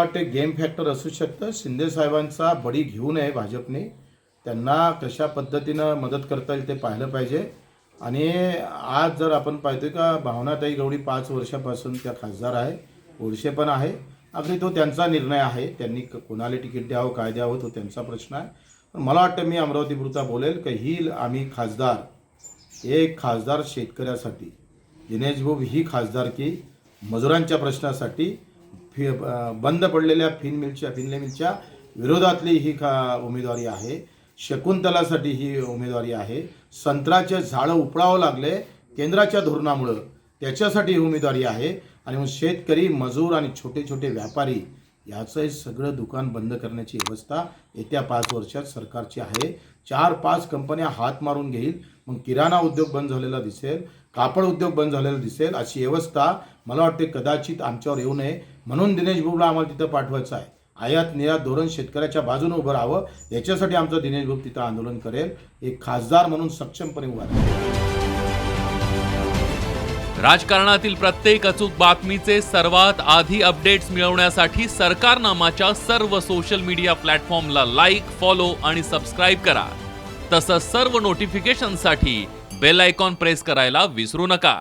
वाटते game factor असू शकतं. शिंदे साहेबांचा बळी घेऊ नये भाजपने. त्यांना कशा पद्धतीनं मदत करता येईल ते पाहिलं पाहिजे. आणि आज जर आपण पाहतोय का भावनाताई गवळी पाच वर्षापासून त्या खासदार आहे ओळशे पण आहे. अगदी तो त्यांचा निर्णय आहे. त्यांनी कोणाला तिकीट द्यावं काय द्यावं तो त्यांचा प्रश्न आहे. पण मला वाटतं मी अमरावतीपुरता बोलेल की ही आम्ही खासदार एक खासदार शेतकऱ्यासाठी दिनेश भाऊ ही खासदारकी मजुरांच्या प्रश्नासाठी फि बंद पडलेल्या फिनमिलच्या फिनले मिलच्या विरोधातली ही का उमेदवारी आहे. शकुंतलासाठी ही उमेदवारी आहे. संत्र्याचे झाडं उपळावं लागले. केंद्राच्या धोरणामुळं त्याच्यासाठी ही उमेदवारी आहे. आणि मग शेतकरी मजूर आणि छोटे छोटे व्यापारी याचं हे सगळं दुकान बंद करण्याची व्यवस्था येत्या पाच वर्षात सरकारची आहे. चार पाच कंपन्या हात मारून घेईल. मग किराणा उद्योग बंद झालेला दिसेल. कापड उद्योग बंद झालेला दिसेल. अशी व्यवस्था मला वाटते कदाचित आमच्यावर येऊ नये. म्हणून दिनेश भाऊला आम्हाला तिथं पाठवायचं आहे. आयात निर्यात धोरण शेतकऱ्याच्या बाजूने उभं राहावं. याच्यासाठी आमचं दिनेश भाऊ तिथं आंदोलन करेल. एक खासदार म्हणून सक्षमपणे उभा राहील राजकारणातील प्रत्येक अचूक बातमीचे सर्वात आधी अपडेट्स मिळवण्यासाठी सरकारनामाच्या सर्व सोशल मीडिया प्लॅटफॉर्मला लाईक फॉलो आणि सबस्क्राईब करा. तसंच सर्व नोटिफिकेशनसाठी बेल आयकॉन प्रेस करायला विसरू नका.